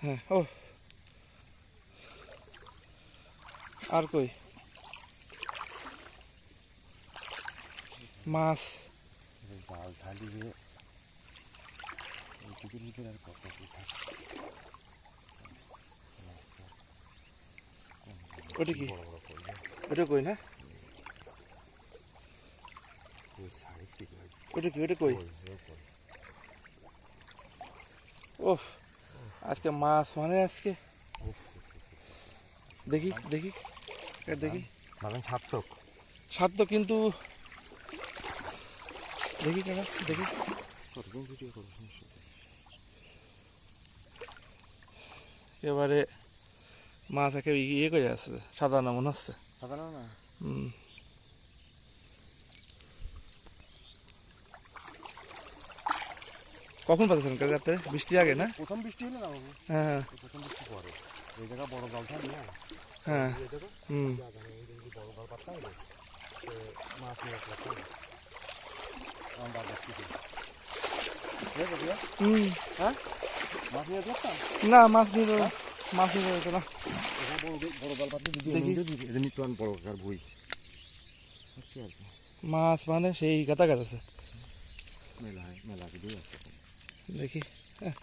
হ্যাঁ ও। আর কই? মাছ। জাল ঢালি দিয়ে ভিতরে আর কত কি থাকে ওটা কি? ওটা কই না? ওটা কি? ওটা কই? ও আজকে মাছ মানে আজকে? দেখি দেখি দেখি। বাগান সার্থক। তো কিন্তু দেখি কাকা দেখি। কতক্ষণ ভিডিও করো এবারে মাছ একে ইয়ে করে আছে সাদা না মনে হচ্ছে। সাধারণ না? হুম। কখন পাচ্ছেন কাল রাত্রে? বৃষ্টি আগে না? প্রথম বৃষ্টি হলো না হ্যাঁ। প্রথম বৃষ্টি পরে। এই জায়গা বড় জাল থাকবে না? হ্যাঁ। হুম। বড় জাল পাততে হবে। তো মাছ নিয়ে আসলে আমরা হুম। হ্যাঁ? মাছ নিয়ে আসলাম না মাছ নিয়ে মাছ নিয়ে না। বড় নিতে বই মাছ মানে সেই গাতা গাছ আছে। মেলা মেলা আছে দেখি হ্যাঁ